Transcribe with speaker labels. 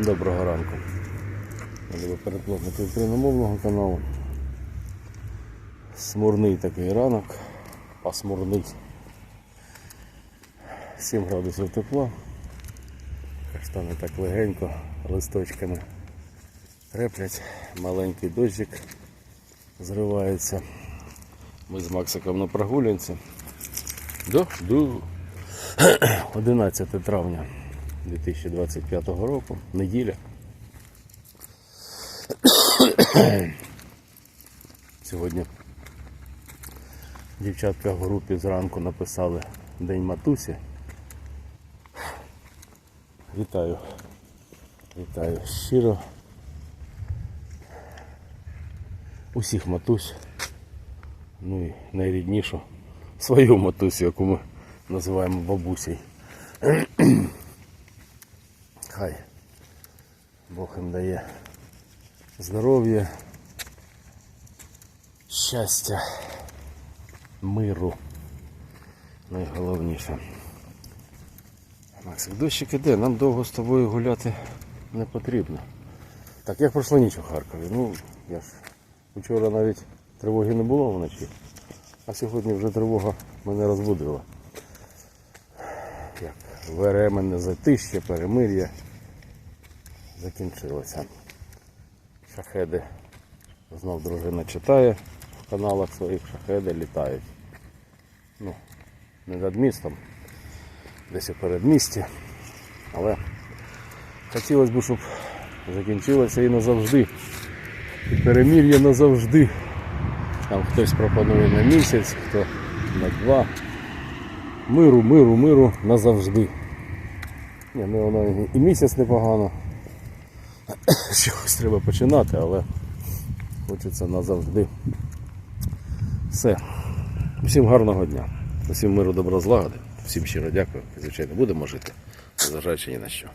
Speaker 1: Доброго ранку. Треба переплатити україномовного каналу. Смурний такий ранок, пасмурний. 7 градусів тепла. Каштани так легенько, листочками треплять. Маленький дощик зривається. Ми з Максиком на прогулянці. До, до 11 травня 2025 року, неділя. Сьогодні дівчатка в групі зранку написали День матусі. Вітаю. Вітаю щиро. Усіх матусь. Ну і найріднішу свою матусю, яку ми називаємо бабусею. Хай Бог їм дає здоров'я, щастя, миру. Найголовніше. Максик, дощик іде, нам довго з тобою гуляти не потрібно. Так, як пройшла ніч у Харкові? Ну, я ж вчора навіть тривоги не було вночі, а сьогодні вже тривога мене розбудила. Як веременне затище, перемир'я закінчилося. Шахеди знов дружина читає в каналах своїх шахеди літають. Ну, не над містом, десь у передмісті. Але хотілося б, щоб закінчилося і назавжди. І перемір'я назавжди. Там хтось пропонує на місяць, хто на два. Миру, миру, миру назавжди. Ні, ну воно і місяць непогано. Чогось треба починати, але хочеться назавжди. Все. Всім гарного дня. усім миру, добра злагоди. Всім щиро дякую. Звичайно, будемо жити, незважаючи ні на що.